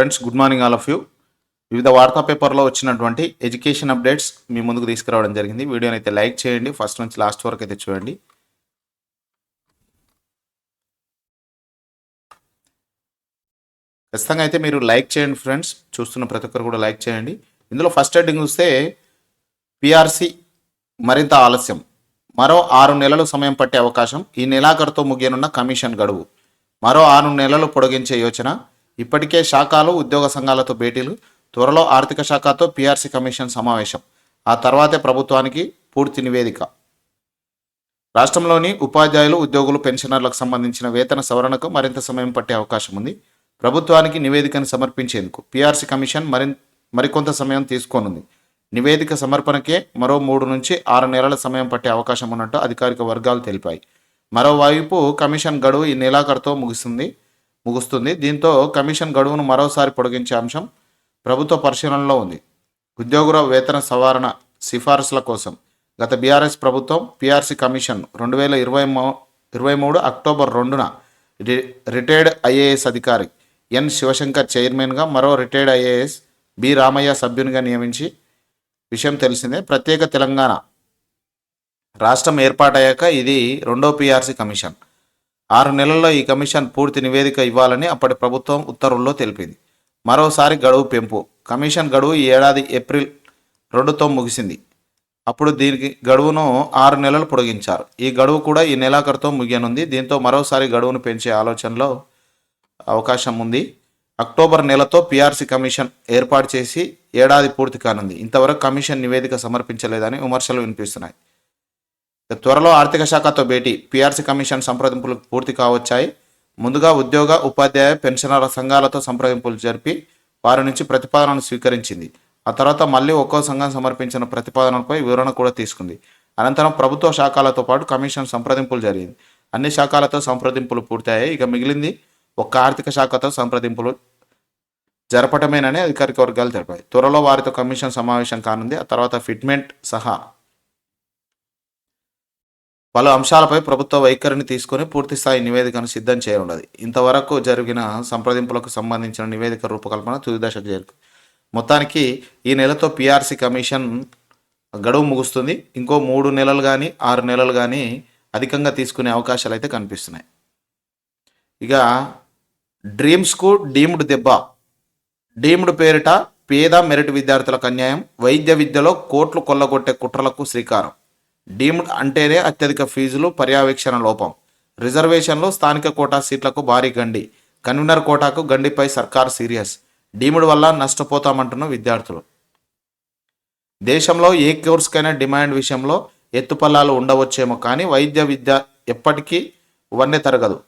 Friends good morning all of you వివిధ వార్తా పేపర్లో వచ్చినటువంటి ఎడ్యుకేషన్ అప్డేట్స్ మీ ముందుకు తీసుకురావడం జరిగింది. వీడియోని అయితే లైక్ చేయండి. ఫస్ట్ నుంచి లాస్ట్ వరకు అయితే చూడండి. ఖచ్చితంగా అయితే మీరు లైక్ చేయండి ఫ్రెండ్స్. చూస్తున్న ప్రతి ఒక్కరు కూడా లైక్ చేయండి. ఇందులో ఫస్ట్ హెడ్డింగ్ చూస్తే పిఆర్సి మరింత ఆలస్యం. మరో ఆరు నెలలు సమయం పట్టే అవకాశం. ఈ నెలాఖరుతో ముగియనున్న కమిషన్ గడువు. మరో ఆరు నెలలు పొడిగించే యోచన. ఇప్పటికే శాఖలు ఉద్యోగ సంఘాలతో భేటీలు త్వరలో ఆర్థిక శాఖతో పీఆర్సీ కమిషన్ సమావేశం. ఆ తర్వాతే ప్రభుత్వానికి పూర్తి నివేదిక. రాష్ట్రంలోని ఉపాధ్యాయులు ఉద్యోగులు పెన్షనర్లకు సంబంధించిన వేతన సవరణకు మరింత సమయం పట్టే అవకాశం ఉంది. ప్రభుత్వానికి నివేదికను సమర్పించేందుకు పీఆర్సీ కమిషన్ మరి మరికొంత సమయం తీసుకోనుంది. నివేదిక సమర్పణకే మరో మూడు నుంచి ఆరు నెలల సమయం పట్టే అవకాశం ఉన్నట్టు అధికారిక వర్గాలు తెలిపాయి. మరోవైపు కమిషన్ గడువు ఈ నెలాఖరుతో ముగిసింది ముగుస్తుంది. దీంతో కమిషన్ గడువును మరోసారి పొడిగించే అంశం ప్రభుత్వ పరిశీలనలో ఉంది. ఉద్యోగుల వేతన సవరణ సిఫారసుల కోసం గత బీఆర్ఎస్ ప్రభుత్వం పిఆర్సీ కమిషన్ రెండు వేల ఇరవై మూ ఇరవై మూడు అక్టోబర్ రెండున రి రిటైర్డ్ ఐఏఎస్ అధికారి ఎన్ శివశంకర్ చైర్మన్గా మరో రిటైర్డ్ ఐఏఎస్ బి రామయ్య సభ్యునిగా నియమించి విషయం తెలిసిందే. ప్రత్యేక తెలంగాణ రాష్ట్రం ఏర్పాటయ్యాక ఇది రెండో పిఆర్సీ కమిషన్. ఆరు నెలల్లో ఈ కమిషన్ పూర్తి నివేదిక ఇవ్వాలని అప్పటి ప్రభుత్వం ఉత్తర్వుల్లో తెలిపింది. మరోసారి గడువు పెంపు. కమిషన్ గడువు ఈ ఏడాది ఏప్రిల్ రెండుతో ముగిసింది. అప్పుడు దీనికి గడువును ఆరు నెలలు పొడిగించారు. ఈ గడువు కూడా ఈ నెలాఖరుతో ముగియనుంది. దీంతో మరోసారి గడువును పెంచే ఆలోచనలో అవకాశం ఉంది. అక్టోబర్ నెలతో పిఆర్సీ కమిషన్ ఏర్పాటు చేసి ఏడాది పూర్తి కానుంది. ఇంతవరకు కమిషన్ నివేదిక సమర్పించలేదని విమర్శలు వినిపిస్తున్నాయి. త్వరలో ఆర్థిక శాఖతో భేటీ పీఆర్సీ కమిషన్ సంప్రదింపులు పూర్తి కావచ్చాయి. ముందుగా ఉద్యోగ ఉపాధ్యాయ పెన్షనర్ల సంఘాలతో సంప్రదింపులు జరిపి వారి నుంచి ప్రతిపాదనను స్వీకరించింది. ఆ తర్వాత మళ్ళీ ఒక్కో సంఘం సమర్పించిన ప్రతిపాదనలపై వివరణ కూడా తీసుకుంది. అనంతరం ప్రభుత్వ శాఖలతో పాటు కమిషన్ సంప్రదింపులు జరిగింది. అన్ని శాఖలతో సంప్రదింపులు పూర్తయ్యాయి. ఇక మిగిలింది ఒక్క ఆర్థిక శాఖతో సంప్రదింపులు జరపటమేనని అధికారిక వర్గాలు తెలిపాయి. త్వరలో వారితో కమిషన్ సమావేశం కానుంది. ఆ తర్వాత ఫిట్మెంట్ సహా పలు అంశాలపై ప్రభుత్వ వైఖరిని తీసుకొని పూర్తిస్థాయి నివేదికను సిద్ధం చేయనున్నది. ఇంతవరకు జరిగిన సంప్రదింపులకు సంబంధించిన నివేదిక రూపకల్పన తుది దశకు చేరుకు మొత్తానికి ఈ నెలతో పిఆర్సీ కమిషన్ గడువు ముగుస్తుంది. ఇంకో మూడు నెలలు కానీ ఆరు నెలలు కానీ అధికంగా తీసుకునే అవకాశాలు అయితే కనిపిస్తున్నాయి. ఇక డ్రీమ్స్కు డీమ్డ్ దెబ్బ. డీమ్డ్ పేరిట పేద మెరిట్ విద్యార్థులకు అన్యాయం వైద్య విద్యలో కోట్లు కొల్లగొట్టే కుట్రలకు శ్రీకారం. డీమ్డ్ అంటేనే అత్యధిక ఫీజులు పర్యవేక్షణ లోపం. రిజర్వేషన్లో స్థానిక కోటా సీట్లకు భారీ గండి. కన్వీనర్ కోటాకు గండిపై సర్కార్ సీరియస్. డీమ్డ్ వల్ల నష్టపోతామంటున్న విద్యార్థులు. దేశంలో ఏ కోర్సుకైనా డిమాండ్ విషయంలో ఎత్తుపల్లాలు ఉండవచ్చేమో కానీ వైద్య విద్య ఎప్పటికీ వన్నె తరగదు.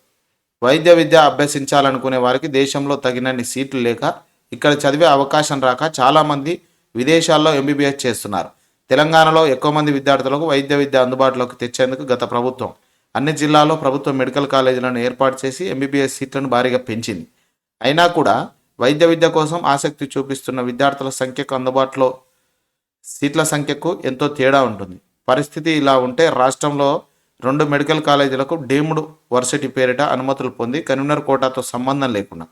వైద్య విద్య అభ్యసించాలనుకునే వారికి దేశంలో తగినన్ని సీట్లు లేక ఇక్కడ చదివే అవకాశం రాక చాలామంది విదేశాల్లో ఎంబీబీఎస్ చేస్తున్నారు. తెలంగాణలో ఎక్కువ మంది విద్యార్థులకు వైద్య విద్య అందుబాటులోకి తెచ్చేందుకు గత ప్రభుత్వం అన్ని జిల్లాల్లో ప్రభుత్వ మెడికల్ కాలేజీలను ఏర్పాటు చేసి ఎంబీబీఎస్ సీట్లను భారీగా పెంచింది. అయినా కూడా వైద్య విద్య కోసం ఆసక్తి చూపిస్తున్న విద్యార్థుల సంఖ్యకు అందుబాటులో సీట్ల సంఖ్యకు ఎంతో తేడా ఉంటుంది. పరిస్థితి ఇలా ఉంటే రాష్ట్రంలో రెండు మెడికల్ కాలేజీలకు డీమ్డ్ వర్సిటీ పేరిట అనుమతులు పొంది కన్వీనర్ కోటాతో సంబంధం లేకుండా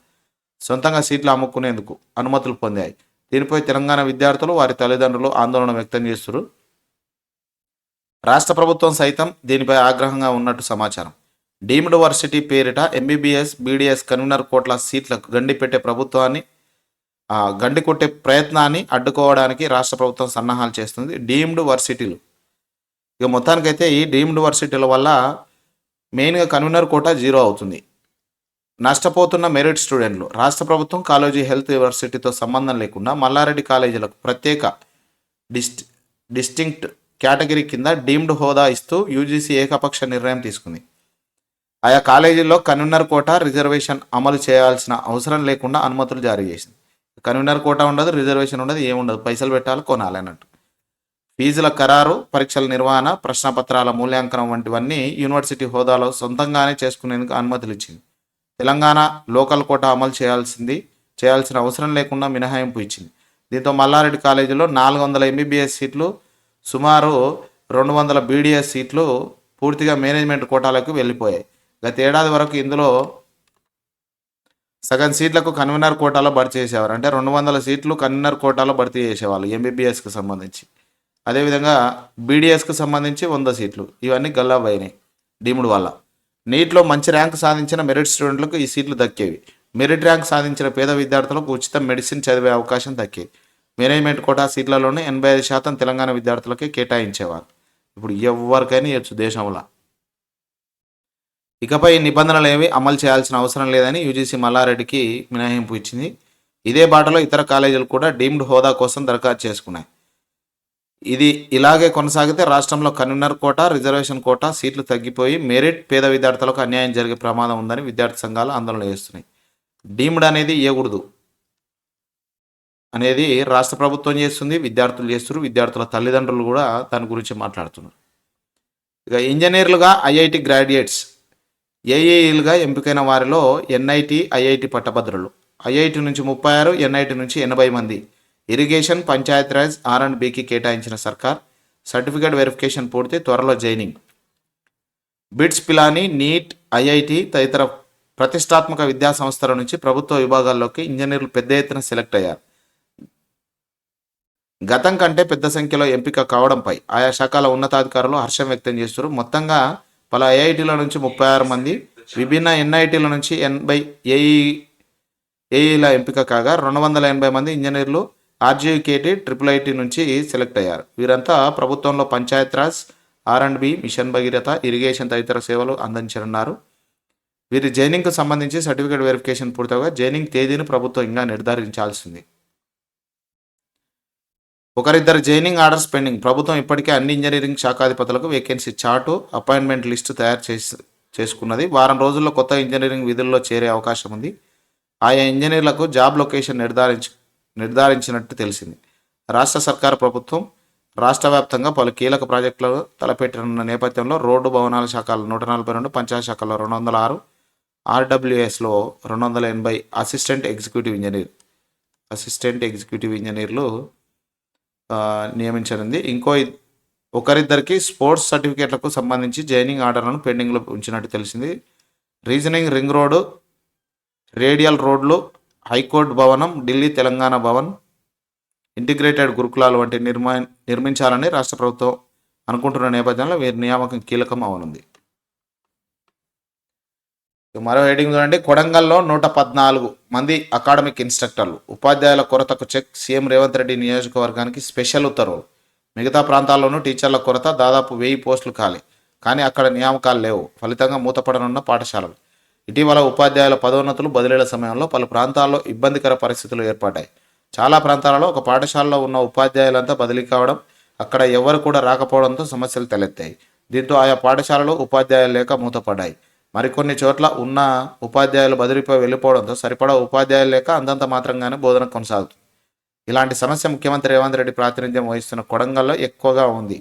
సొంతంగా సీట్లు అమ్ముకునేందుకు అనుమతులు పొందాయి. దీనిపై తెలంగాణ విద్యార్థులు వారి తల్లిదండ్రులు ఆందోళన వ్యక్తం చేస్తున్నారు రాష్ట్ర ప్రభుత్వం సైతం దీనిపై ఆగ్రహంగా ఉన్నట్టు సమాచారం. డీమ్డ్ వర్సిటీ పేరిట ఎంబీబీఎస్ బీడీఎస్ కన్వీనర్ కోట్ల సీట్లకు గండి పెట్టే ప్రభుత్వాన్ని గండి కొట్టే ప్రయత్నాన్ని అడ్డుకోవడానికి రాష్ట్ర ప్రభుత్వం సన్నాహాలు చేస్తుంది డీమ్డ్ వర్సిటీలు. ఇక మొత్తానికైతే ఈ డీమ్డ్ వర్సిటీల వల్ల మెయిన్గా కన్వీనర్ కోట జీరో అవుతుంది. నష్టపోతున్న మెరిట్ స్టూడెంట్లు రాష్ట్ర ప్రభుత్వం కాలేజీ హెల్త్ యూనివర్సిటీతో సంబంధం లేకుండా మల్లారెడ్డి కాలేజీలకు ప్రత్యేక డిస్ట్ డిస్టింక్ట్ కేటగిరీ కింద డీమ్డ్ హోదా ఇస్తూ యూజీసీ ఏకపక్ష నిర్ణయం తీసుకుంది. ఆయా కాలేజీల్లో కన్వీనర్ కోటా రిజర్వేషన్ అమలు చేయాల్సిన అవసరం లేకుండా అనుమతులు జారీ చేసింది. కన్వీనర్ కోటా ఉండదు రిజర్వేషన్ ఉండదు ఏముండదు పైసలు పెట్టాలి కొనాలి అన్నట్టు. ఫీజుల ఖరారు పరీక్షల నిర్వహణ ప్రశ్నపత్రాల మూల్యాంకనం వంటివన్నీ యూనివర్సిటీ హోదాలో సొంతంగానే చేసుకునేందుకు అనుమతులు ఇచ్చింది. తెలంగాణ లోకల్ కోటా అమలు చేయాల్సింది చేయాల్సిన అవసరం లేకుండా మినహాయింపు ఇచ్చింది. దీంతో మల్లారెడ్డి కాలేజీలో నాలుగు వందల ఎంబీబీఎస్ సీట్లు సుమారు రెండు వందల బీడీఎస్ సీట్లు పూర్తిగా మేనేజ్మెంట్ కోటాలకు వెళ్ళిపోయాయి. గత ఏడాది వరకు ఇందులో సగం సీట్లకు కన్వీనర్ కోటాలో భర్తీ చేసేవారు. అంటే రెండు వందల సీట్లు కన్వీనర్ కోటాలో భర్తీ చేసేవాళ్ళు ఎంబీబీఎస్కి సంబంధించి. అదేవిధంగా బీడీఎస్కి సంబంధించి వంద సీట్లు. ఇవన్నీ గల్లా అయినాయి. డీముడు వల్ల. నీట్లో మంచి ర్యాంక్ సాధించిన మెరిట్ స్టూడెంట్లకు ఈ సీట్లు దక్కేవి. మెరిట్ ర్యాంక్ సాధించిన పేద విద్యార్థులకు ఉచిత మెడిసిన్ చదివే అవకాశం దక్కేది మేనేజ్మెంట్ కోటా సీట్లలోనే ఎనభై ఐదు శాతం తెలంగాణ విద్యార్థులకే కేటాయించేవారు. ఇప్పుడు ఎవరికైనా ఇవ్వచ్చు దేశంలో. ఇకపై ఈ నిబంధనలు ఏవి అమలు చేయాల్సిన అవసరం లేదని యూజీసీ మల్లారెడ్డికి మినహాయింపు ఇచ్చింది. ఇదే బాటలో ఇతర కాలేజీలు కూడా డీమ్డ్ హోదా కోసం దరఖాస్తు చేసుకున్నాయి. ఇది ఇలాగే కొనసాగితే రాష్ట్రంలో కన్వీనర్ కోట రిజర్వేషన్ కోటా సీట్లు తగ్గిపోయి మెరిట్ పేద విద్యార్థులకు అన్యాయం జరిగే ప్రమాదం ఉందని విద్యార్థి సంఘాలు ఆందోళన చేస్తున్నాయి. డీమ్డ్ అనేది ఇవ్వకూడదు అనేది రాష్ట్ర ప్రభుత్వం చేస్తుంది విద్యార్థులు చేస్తున్నారు విద్యార్థుల తల్లిదండ్రులు కూడా దాని గురించి మాట్లాడుతున్నారు. ఇక ఇంజనీర్లుగా ఐఐటి గ్రాడ్యుయేట్స్ ఏఏఈలుగా ఎంపికైన వారిలో ఎన్ఐటి ఐఐటి పట్టభద్రులు. ఐఐటి నుంచి ముప్పై ఆరు ఎన్ఐటి నుంచి ఎనభై మంది. ఇరిగేషన్ పంచాయతీరాజ్ ఆర్ అండ్ బికి కేటాయించిన సర్కార్ సర్టిఫికేట్ వెరిఫికేషన్ పూర్తి త్వరలో joining BITS Pilani NEET IIT తదితర ప్రతిష్టాత్మక విద్యా సంస్థల నుంచి ప్రభుత్వ విభాగాల్లోకి ఇంజనీర్లు పెద్ద ఎత్తున సెలెక్ట్ అయ్యారు. గతం కంటే పెద్ద సంఖ్యలో ఎంపిక కావడంపై ఆయా శాఖల ఉన్నతాధికారులు హర్షం వ్యక్తం చేస్తున్నారు. మొత్తంగా పలు ఐఐటీల నుంచి ముప్పై ఆరు మంది విభిన్న ఎన్ఐటీల నుంచి ఎనభై ఏఈ ఏఈల ఎంపిక కాగా రెండు వందల ఎనభై మంది ఇంజనీర్లు ఆర్జీకేటీ ట్రిపుల్ ఐటీ నుంచి సెలెక్ట్ అయ్యారు. వీరంతా ప్రభుత్వంలో Panchayat Raj R and B mission Bhagiratha irrigation తదితర సేవలు అందించనున్నారు. వీరి జైనింగ్కు సంబంధించి సర్టిఫికేట్ వెరిఫికేషన్ పూర్తవగా జైనింగ్ తేదీని ప్రభుత్వం ఇంకా నిర్ధారించాల్సింది. ఒకరిద్దరు జైనింగ్ ఆర్డర్స్ పెండింగ్. ప్రభుత్వం ఇప్పటికే అన్ని ఇంజనీరింగ్ శాఖాధిపతులకు వేకెన్సీ చార్టు అపాయింట్మెంట్ లిస్టు తయారు చేసి చేసుకున్నది. వారం రోజుల్లో కొత్త ఇంజనీరింగ్ విధుల్లో చేరే అవకాశం ఉంది ఆయా ఇంజనీర్లకు జాబ్ లొకేషన్ నిర్ధారించు నిర్ధారించినట్టు తెలిసింది. రాష్ట్ర సర్కార్ ప్రభుత్వం రాష్ట్ర వ్యాప్తంగా పలు కీలక ప్రాజెక్టులు తలపెట్టనున్న నేపథ్యంలో రోడ్డు భవనాల శాఖలు నూట నలభై రెండు పంచాయత్ శాఖల్లో రెండు వందల ఆరు ఆర్డబ్ల్యూఎస్లో రెండు వందల ఎనభై assistant executive engineer assistant executive ఇంజనీర్లు నియమించనుంది. ఇంకో ఒకరిద్దరికి స్పోర్ట్స్ సర్టిఫికేట్లకు సంబంధించి జైనింగ్ ఆర్డర్లను పెండింగ్లో ఉంచినట్టు తెలిసింది. రీజనింగ్ రింగ్ రోడ్డు రేడియల్ రోడ్లు హైకోర్టు భవనం ఢిల్లీ తెలంగాణ భవన్ ఇంటిగ్రేటెడ్ గురుకులాలు వంటి నిర్మా నిర్మించాలని రాష్ట్ర ప్రభుత్వం అనుకుంటున్న నేపథ్యంలో వీరి నియామకం కీలకం అవనుంది. మరో హెడింగ్ చూడండి. కొడంగల్లో నూట పద్నాలుగు మంది అకాడమిక్ ఇన్స్ట్రక్టర్లు ఉపాధ్యాయుల కొరతకు చెక్ సీఎం రేవంత్ రెడ్డి నియోజకవర్గానికి స్పెషల్ ఉత్తర్వులు. మిగతా ప్రాంతాల్లోనూ టీచర్ల కొరత దాదాపు వెయ్యి పోస్టులు ఖాళీ కానీ అక్కడ నియామకాలు లేవు. ఫలితంగా మూతపడనున్న పాఠశాలలు. ఇటీవల ఉపాధ్యాయుల పదోన్నతులు బదిలీల సమయంలో పలు ప్రాంతాల్లో ఇబ్బందికర పరిస్థితులు ఏర్పడ్డాయి. చాలా ప్రాంతాలలో ఒక పాఠశాలలో ఉన్న ఉపాధ్యాయులంతా బదిలీ కావడం అక్కడ ఎవరు కూడా రాకపోవడంతో సమస్యలు తలెత్తాయి. దీంతో ఆయా పాఠశాలలు ఉపాధ్యాయులు లేక మూతపడ్డాయి. మరికొన్ని చోట్ల ఉన్న ఉపాధ్యాయులు బదిలీపై వెళ్ళిపోవడంతో సరిపడా ఉపాధ్యాయులు లేక అంతంత మాత్రంగానే బోధన కొనసాగుతుంది ఇలాంటి సమస్య ముఖ్యమంత్రి రేవంత్ రెడ్డి ప్రాతినిధ్యం వహిస్తున్న కొడంగల్లో ఎక్కువగా ఉంది.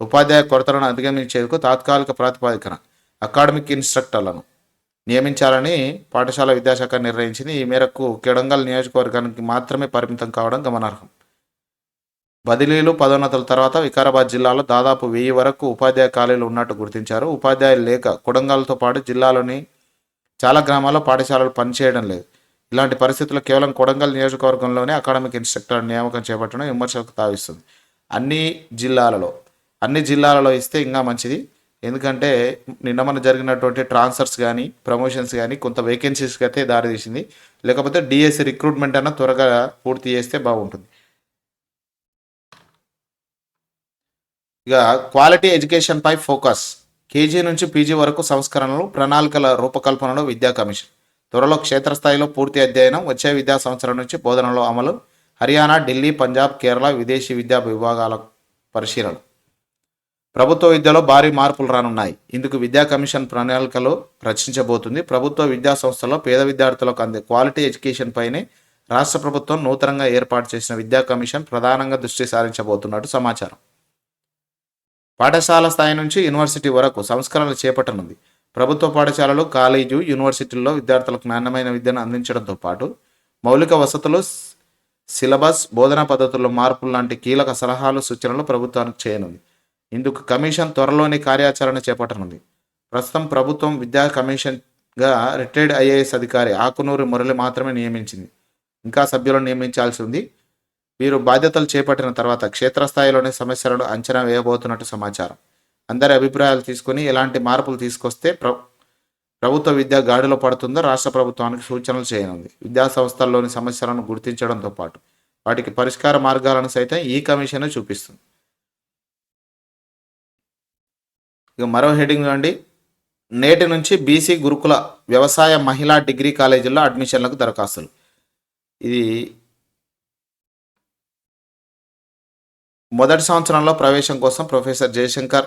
ఉపాధ్యాయ కొరతలను అధిగమించేందుకు తాత్కాలిక ప్రాతిపదికన అకాడమిక్ ఇన్స్ట్రక్టర్లను నియమించాలని పాఠశాల విద్యాశాఖ నిర్ణయించింది. ఈ మేరకు కిడంగల్ నియోజకవర్గానికి మాత్రమే పరిమితం కావడం గమనార్హం. బదిలీలు పదోన్నతుల తర్వాత వికారాబాద్ జిల్లాలో దాదాపు వెయ్యి వరకు ఉపాధ్యాయ ఖాళీలు ఉన్నట్టు గుర్తించారు. ఉపాధ్యాయులు లేక కొడంగల్తో పాటు జిల్లాలోని చాలా గ్రామాల్లో పాఠశాలలు పనిచేయడం లేదు. ఇలాంటి పరిస్థితుల్లో కేవలం కొడంగల్ నియోజకవర్గంలోనే అకాడమిక్ ఇన్స్ట్రక్టర్ నియామకం చేపట్టడం విమర్శలకు తావిస్తుంది. అన్ని జిల్లాలలో అన్ని జిల్లాలలో ఇస్తే ఇంకా మంచిది. ఎందుకంటే నిన్న మన జరిగినటువంటి ట్రాన్స్ఫర్స్ కానీ ప్రమోషన్స్ కానీ కొంత వేకెన్సీస్కి అయితే దారితీసింది. లేకపోతే డిఎస్సి రిక్రూట్మెంట్ అన్న త్వరగా పూర్తి చేస్తే బాగుంటుంది. ఇక క్వాలిటీ ఎడ్యుకేషన్ పై ఫోకస్ కేజీ నుంచి పీజీ వరకు సంస్కరణలు ప్రణాళికల రూపకల్పనలో విద్యా కమిషన్. త్వరలో క్షేత్రస్థాయిలో పూర్తి అధ్యయనం వచ్చే విద్యా సంవత్సరం నుంచి బోధనలో అమలు. హర్యానా ఢిల్లీ పంజాబ్ కేరళ విదేశీ విద్యా విభాగాల పరిశీలన. ప్రభుత్వ విద్యలో భారీ మార్పులు రానున్నాయి. ఇందుకు విద్యా కమిషన్ ప్రణాళికలు రచించబోతుంది. ప్రభుత్వ విద్యా సంస్థల్లో పేద విద్యార్థులకు అందే క్వాలిటీ ఎడ్యుకేషన్ పైనే రాష్ట్ర ప్రభుత్వం నూతనంగా ఏర్పాటు చేసిన విద్యా కమిషన్ ప్రధానంగా దృష్టి సారించబోతున్నట్టు సమాచారం. పాఠశాల స్థాయి నుంచి యూనివర్సిటీ వరకు సంస్కరణలు చేపట్టనుంది. ప్రభుత్వ పాఠశాలలు కాలేజు యూనివర్సిటీల్లో విద్యార్థులకు నాణ్యమైన విద్యను అందించడంతో పాటు మౌలిక వసతులు సిలబస్ బోధనా పద్ధతుల్లో మార్పులు లాంటి కీలక సలహాలు సూచనలు ప్రభుత్వానికి చేయనుంది. ఇందుకు కమిషన్ త్వరలోనే కార్యాచరణ చేపట్టనుంది. ప్రస్తుతం ప్రభుత్వం విద్యా కమిషన్గా రిటైర్డ్ ఐఏఎస్ అధికారి ఆకునూరు మురళి మాత్రమే నియమించింది. ఇంకా సభ్యులను నియమించాల్సి ఉంది. వీరు బాధ్యతలు చేపట్టిన తర్వాత క్షేత్రస్థాయిలోని సమస్యలను అంచనా వేయబోతున్నట్టు సమాచారం. అందరి అభిప్రాయాలు తీసుకుని ఎలాంటి మార్పులు తీసుకొస్తే ప్ర ప్రభుత్వ విద్య గాడిలో పడుతుందో రాష్ట్ర ప్రభుత్వానికి సూచనలు చేయనుంది. విద్యా సంస్థల్లోని సమస్యలను గుర్తించడంతో పాటు వాటికి పరిష్కార మార్గాలను సైతం ఈ కమిషన్ చూపిస్తుంది. ఇక మరో హెడింగ్ అండి నేటి నుంచి బీసీ గురుకుల వ్యవసాయ మహిళా డిగ్రీ కాలేజీల్లో అడ్మిషన్లకు దరఖాస్తులు. ఇది మొదటి సంవత్సరంలో ప్రవేశం కోసం professor Jayashankar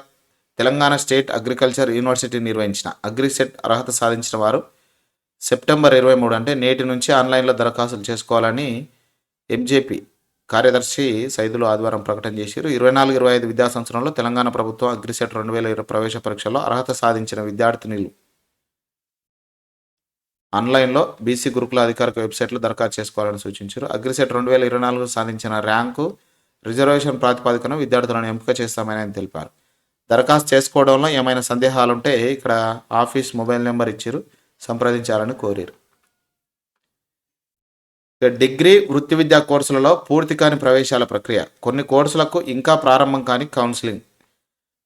Telangana state agriculture university నిర్వహించిన అగ్రిసెట్ అర్హత సాధించిన వారు సెప్టెంబర్ ఇరవై మూడు అంటే నేటి నుంచి ఆన్లైన్లో దరఖాస్తులు చేసుకోవాలని ఎంజేపీ కార్యదర్శి సైదులు ఆదివారం ప్రకటన చేశారు. ఇరవై నాలుగు ఇరవై ఐదు విద్యా సంవత్సరంలో తెలంగాణ ప్రభుత్వం అగ్రిసెట్ రెండు వేల ఇరవై ప్రవేశ పరీక్షలో అర్హత సాధించిన విద్యార్థినులు. ఆన్లైన్లో బీసీ గురుకుల అధికారిక వెబ్సైట్లో దరఖాస్తు చేసుకోవాలని సూచించారు. అగ్రిసెట్ రెండు వేల ఇరవై నాలుగు సాధించిన ర్యాంకు రిజర్వేషన్ ప్రాతిపదికన విద్యార్థులను ఎంపిక చేస్తామని ఆయన తెలిపారు. దరఖాస్తు చేసుకోవడంలో ఏమైనా సందేహాలుంటే ఇక్కడ ఆఫీస్ మొబైల్ నెంబర్ ఇచ్చారు సంప్రదించాలని కోరారు. డిగ్రీ వృత్తి విద్యా కోర్సులలో పూర్తి కాని ప్రవేశాల ప్రక్రియ. కొన్ని కోర్సులకు ఇంకా ప్రారంభం కాని కౌన్సిలింగ్.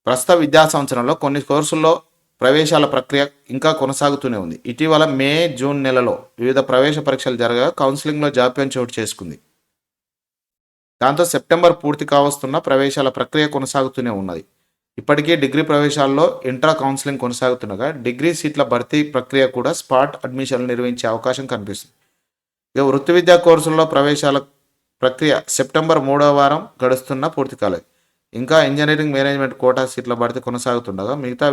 ప్రస్తుత విద్యా సంవత్సరంలో కొన్ని కోర్సుల్లో ప్రవేశాల ప్రక్రియ ఇంకా కొనసాగుతూనే ఉంది. ఇటీవల మే జూన్ నెలలో వివిధ ప్రవేశ పరీక్షలు జరగగా కౌన్సిలింగ్లో జాప్యం చోటు చేసుకుంది. దాంతో సెప్టెంబర్ పూర్తి కావస్తున్న ప్రవేశాల ప్రక్రియ కొనసాగుతూనే ఉన్నది. ఇప్పటికే డిగ్రీ ప్రవేశాల్లో ఇంట్రా కౌన్సిలింగ్ కొనసాగుతుండగా డిగ్రీ సీట్ల భర్తీ ప్రక్రియ కూడా స్పాట్ అడ్మిషన్లు నిర్వహించే అవకాశం కనిపిస్తుంది. ఇక వృత్తి విద్యా కోర్సుల్లో ప్రవేశాల ప్రక్రియ సెప్టెంబర్ మూడవ వారం గడుస్తున్న పూర్తి కాలేదు ఇంకా ఇంజనీరింగ్ మేనేజ్మెంట్ కోటా సీట్ల భర్తీ కొనసాగుతుండగా మిగతా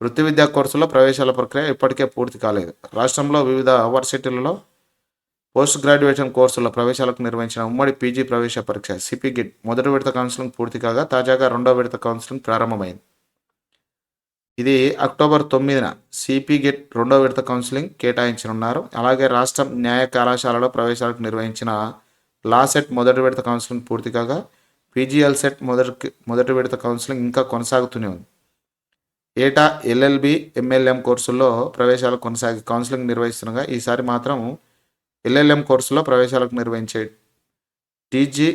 వృత్తి విద్యా కోర్సుల్లో ప్రవేశాల ప్రక్రియ ఇప్పటికే పూర్తి కాలేదు రాష్ట్రంలో వివిధ యూనివర్సిటీలలో పోస్ట్ గ్రాడ్యుయేషన్ కోర్సుల ప్రవేశాలకు నిర్వహించిన ఉమ్మడి పీజీ ప్రవేశ పరీక్ష సిపి గిట్ మొదటి విడత కౌన్సిలింగ్ పూర్తి కాగా తాజాగా రెండో విడత కౌన్సిలింగ్ ప్రారంభమైంది. ఇది అక్టోబర్ తొమ్మిదిన సిపి గెట్ రెండో విడత కౌన్సిలింగ్ కేటాయించనున్నారు. అలాగే రాష్ట్ర న్యాయ కళాశాలలో ప్రవేశాలకు నిర్వహించిన లా సెట్ మొదటి విడత కౌన్సిలింగ్ పూర్తి కాగా పీజీఎల్ సెట్ మొదటి మొదటి విడత కౌన్సిలింగ్ ఇంకా కొనసాగుతూనే ఉంది. ఏటా ఎల్ఎల్బి ఎంఎల్ఎం కోర్సుల్లో ప్రవేశాలు కొనసాగి కౌన్సిలింగ్ నిర్వహిస్తుండగా ఈసారి మాత్రం ఎల్ఎల్ఎం కోర్సులో ప్రవేశాలకు నిర్వహించే టీజీ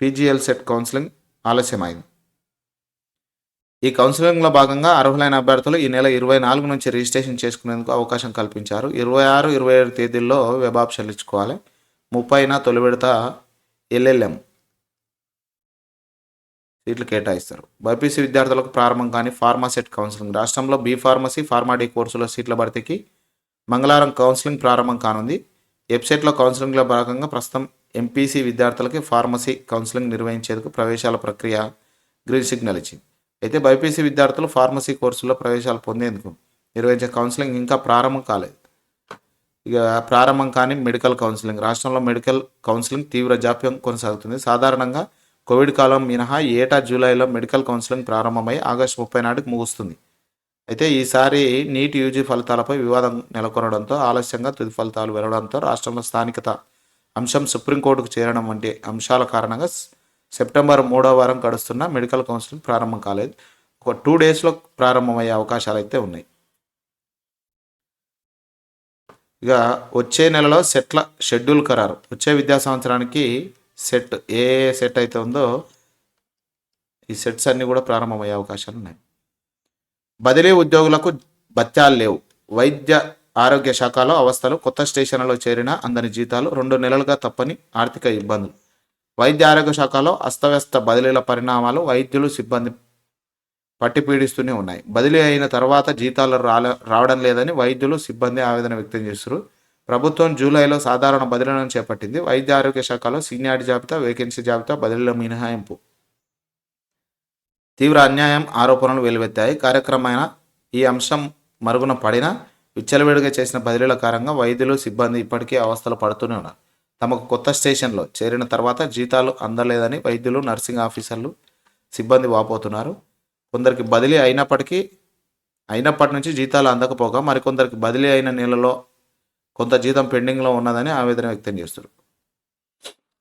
పీజీఎల్ సెట్ కౌన్సిలింగ్ ఆలస్యమైంది. ఈ కౌన్సిలింగ్లో భాగంగా అర్హులైన అభ్యర్థులు ఈ నెల ఇరవై నాలుగు నుంచి రిజిస్ట్రేషన్ చేసుకునేందుకు అవకాశం కల్పించారు. ఇరవై ఆరు ఇరవై ఏడు తేదీల్లో వెబ్ ఆప్షన్లు ఇచ్చుకోవాలి ముప్పైన తొలి విడత ఎల్ఎల్ఎం సీట్లు కేటాయిస్తారు. బైపీసీ విద్యార్థులకు ప్రారంభం కానీ ఫార్మాసెట్ కౌన్సిలింగ్. రాష్ట్రంలో బీ ఫార్మసీ ఫార్మాడీ కోర్సుల సీట్ల భర్తీకి మంగళవారం కౌన్సిలింగ్ ప్రారంభం కానుంది. వెబ్సైట్లో కౌన్సిలింగ్లో భాగంగా ప్రస్తుతం ఎంపీసీ విద్యార్థులకి ఫార్మసీ కౌన్సిలింగ్ నిర్వహించేందుకు ప్రవేశాల ప్రక్రియ గ్రీన్ సిగ్నల్ ఇచ్చింది. అయితే బైపీసీ విద్యార్థులు ఫార్మసీ కోర్సులో ప్రవేశాలు పొందేందుకు నిర్వహించే కౌన్సిలింగ్ ఇంకా ప్రారంభం కాలేదు. ఇక ప్రారంభం కాని మెడికల్ కౌన్సిలింగ్ రాష్ట్రంలో మెడికల్ కౌన్సిలింగ్ తీవ్ర జాప్యం కొనసాగుతుంది. సాధారణంగా కోవిడ్ కాలం మినహా ఏటా జూలైలో మెడికల్ కౌన్సిలింగ్ ప్రారంభమై ఆగస్టు ముప్పై నాటికి ముగుస్తుంది. అయితే ఈసారి నీట్ యూజీ ఫలితాలపై వివాదం నెలకొనడంతో ఆలస్యంగా తుది ఫలితాలు వెళ్ళడంతో రాష్ట్రంలో స్థానికత అంశం సుప్రీంకోర్టుకు చేరడం వంటి అంశాల కారణంగా సెప్టెంబర్ మూడో వారం గడుస్తున్న మెడికల్ కౌన్సిలింగ్ ప్రారంభం కాలేదు. ఒక టూ డేస్లో ప్రారంభమయ్యే అవకాశాలు అయితే ఉన్నాయి. ఇక వచ్చే నెలలో సెట్ల షెడ్యూల్ ఖరారు. వచ్చే విద్యా సంవత్సరానికి సెట్ ఏ ఏ సెట్ అయితే ఉందో ఈ సెట్స్ అన్నీ కూడా ప్రారంభమయ్యే అవకాశాలు ఉన్నాయి. బదిలీ ఉద్యోగులకు భత్యాలు లేవు. వైద్య ఆరోగ్య శాఖలో అవస్థలు కొత్త స్టేషన్లలో చేరిన అందని జీతాలు రెండు నెలలుగా తప్పని ఆర్థిక ఇబ్బందులు. వైద్య ఆరోగ్య శాఖలో అస్తవ్యస్త బదిలీల పరిణామాలు వైద్యులు సిబ్బంది పట్టి పీడిస్తూనే ఉన్నాయి. బదిలీ అయిన తర్వాత జీతాలు రాలే రావడం లేదని వైద్యులు సిబ్బంది ఆవేదన వ్యక్తం చేస్తున్నారు. ప్రభుత్వం జూలైలో సాధారణ బదిలీలను చేపట్టింది. వైద్య ఆరోగ్య శాఖలో సీనియారిటీ జాబితా వేకెన్సీ జాబితా బదిలీల మినహాయింపు. తీవ్ర అన్యాయం ఆరోపణలు వెలువెత్తాయి. కార్యక్రమమైన ఈ అంశం మరుగున పడిన విచ్చలవిడిగా చేసిన బదిలీల కారణంగా వైద్యులు సిబ్బంది ఇప్పటికీ అవస్థలు పడుతూనే ఉన్నారు. తమకు కొత్త స్టేషన్లో చేరిన తర్వాత జీతాలు అందలేదని వైద్యులు నర్సింగ్ ఆఫీసర్లు సిబ్బంది వాపోతున్నారు. కొందరికి బదిలీ అయినప్పటికీ అయినప్పటి నుంచి జీతాలు అందకపోగా మరికొందరికి బదిలీ అయిన నెలలో కొంత జీతం పెండింగ్లో ఉన్నదని ఆవేదన వ్యక్తం చేస్తారు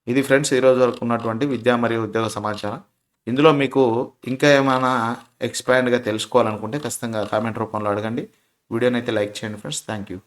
ఇది ఫ్రెండ్స్ ఈరోజు వరకు ఉన్నటువంటి విద్యా మరియు ఉద్యోగ సమాచారం. ఇందులో మీకు ఇంకా ఏమైనా ఎక్స్పాండ్గా తెలుసుకోవాలనుకుంటే ఖచ్చితంగా కామెంట్ రూపంలో అడగండి. వీడియోని అయితే లైక్ చేయండి ఫ్రెండ్స్. Thank you